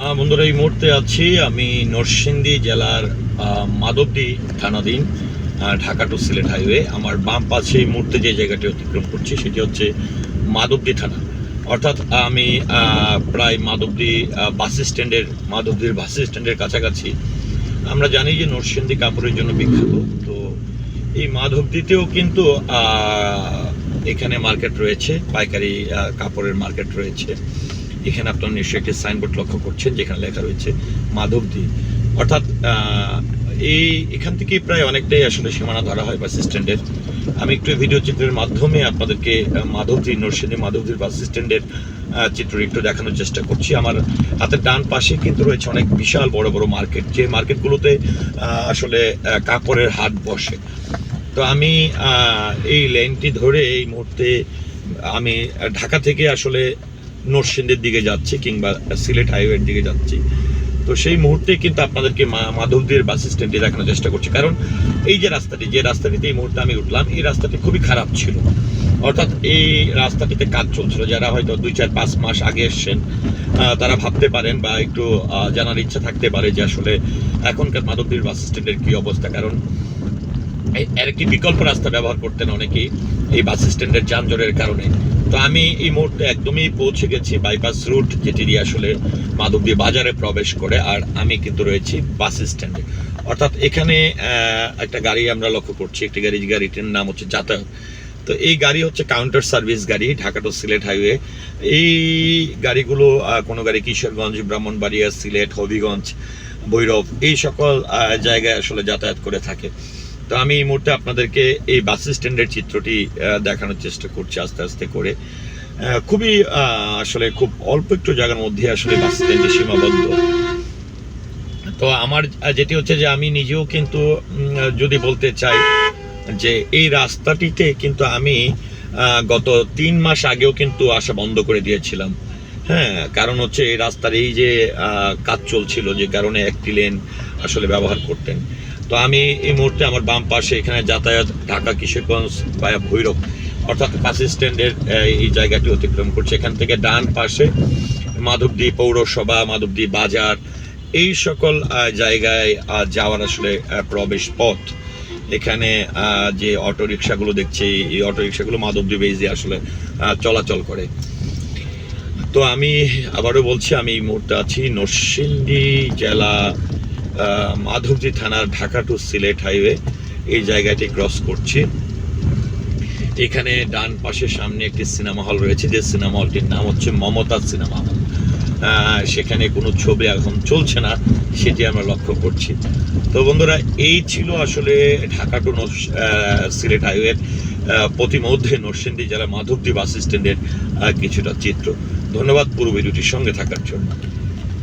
বন্ধুরা, এই মুহূর্তে আছি আমি নরসিংদী জেলার মাধবদী থানাধীন ঢাকা টু সিলেট হাইওয়ে। আমার বাম পাশে এই মুহূর্তে যে জায়গাটি অতিক্রম করছি, সেটি হচ্ছে মাধবদী থানা। অর্থাৎ আমি প্রায় মাধবদী বাস স্ট্যান্ডের, মাধবদীর বাস স্ট্যান্ডের কাছাকাছি। আমরা জানি যে নরসিংদী কাপড়ের জন্য বিখ্যাত। তো এই মাধবদীতেও কিন্তু এখানে মার্কেট রয়েছে, পাইকারি কাপড়ের মার্কেট রয়েছে। এখানে আপনারা নিশ্চয়ই একটি সাইনবোর্ড লক্ষ্য করছেন, যেখানে লেখা রয়েছে মাধবদী। অর্থাৎ এই এখান থেকে প্রায় অনেকটাই আসলে সীমানা ধরা হয় বাস স্ট্যান্ডের আমি একটু ভিডিও চিত্রের মাধ্যমে আপনাদেরকে মাধবদী, নরসিংদী মাধবদীর বাস স্ট্যান্ডের চিত্র একটু দেখানোর চেষ্টা করছি। আমার হাতের ডান পাশে কিন্তু রয়েছে অনেক বিশাল বড় বড় মার্কেট যে মার্কেটগুলোতে আসলে কাপড়ের হাট বসে। তো আমি এই লেনটি ধরে এই মুহূর্তে আমি ঢাকা থেকে আসলে নরসিংদীর দিকে যাচ্ছি কিংবা সিলেট হাইওয়ের দিকে যাচ্ছি। তো সেই মুহূর্তে কিন্তু আপনাদেরকে মাধবদীর বাস স্ট্যান্ডে দেখানোর চেষ্টা করছি। কারণ এই যে রাস্তাটি, যে রাস্তাটিতে এই মুহূর্তে আমি উঠলাম, এই রাস্তাটি খুবই খারাপ ছিল। অর্থাৎ এই রাস্তাটিতে কাজ চলছিল। যারা হয়তো দুই চার পাঁচ মাস আগে এসছেন তারা ভাবতে পারেন বা একটু জানার ইচ্ছা থাকতে পারে যে আসলে এখনকার মাধবদীর বাস স্ট্যান্ডের কী অবস্থা। কারণ একটি বিকল্প রাস্তা ব্যবহার করতেন অনেকেই এই বাস স্ট্যান্ডের যানজটের কারণে। তো আমি এই মুহূর্তে একদমই পৌঁছে গেছি বাইপাস রুট যেটি আসলে মাধবদী বাজারে প্রবেশ করে, আর আমি কিন্তু রয়েছি বাস স্ট্যান্ডে অর্থাৎ এখানে একটা গাড়ি আমরা লক্ষ্য করছি, একটি গাড়ি গাড়িটির নাম হচ্ছে যাতায়াত। তো এই গাড়ি হচ্ছে কাউন্টার সার্ভিস গাড়ি, ঢাকা টু সিলেট হাইওয়ে এই গাড়িগুলো কোনো গাড়ি কিশোরগঞ্জ, ব্রাহ্মণবাড়িয়া, সিলেট, হবিগঞ্জ, ভৈরব, এই সকল জায়গায় আসলে যাতায়াত করে থাকে। তো আমি এই মুহূর্তে আপনাদেরকে এই বাস স্ট্যান্ডের চিত্রটি দেখানোর চেষ্টা করছি আস্তে আস্তে করে। খুবই আসলে খুব অল্প একটু জায়গার মধ্যে আসলে বাস স্ট্যান্ডে সীমাবদ্ধ। তো আমার যেটি হচ্ছে যে আমি নিজেও কিন্তু যদি বলতে চাই যে এই রাস্তাটিতে কিন্তু আমি গত তিন মাস আগেও কিন্তু আসা বন্ধ করে দিয়েছিলাম। হ্যাঁ কারণ হচ্ছে এই রাস্তার এই যে কাজ চলছিল যে কারণে একটি লেন আসলে ব্যবহার করতেন। তো আমি এই মুহূর্তে আমার বাম পাশে এখানে যাতায়াত ঢাকা কিশোরগঞ্জ বা ভৈরব, অর্থাৎ বাস স্ট্যান্ডের এই জায়গাটি অতিক্রম করছে। এখান থেকে ডান পাশে মাধবদী পৌরসভা, মাধবদী বাজার, এই সকল জায়গায় যাওয়ার আসলে প্রবেশ পথ। এখানে যে অটো রিক্সাগুলো দেখছি, এই অটো রিক্সাগুলো মাধবদী বেজে আসলে চলাচল করে। তো আমি আবারও বলছি, আমি এই মুহূর্তে আছি নরসিংদী জেলা আহ, মাধবদী থানার ঢাকা টু সিলেট হাইওয়ে এই জায়গাটি ক্রস করছি। এখানে ডান পাশে সামনে একটি সিনেমা হল রয়েছে যে সিনেমা হলটির নাম হচ্ছে মমতা সিনেমা হল। সেখানে কোনো ছবি এখন চলছে না সেটি আমরা লক্ষ্য করছি। তো বন্ধুরা এই ছিল আসলে ঢাকা টু সিলেট হাইওয়ের আহ, প্রতিমধ্যে নরসিংদী জেলা মাধবদী বাস স্ট্যান্ডের কিছুটা চিত্র। ধন্যবাদ পুরো ভিডিওটির সঙ্গে থাকার জন্য।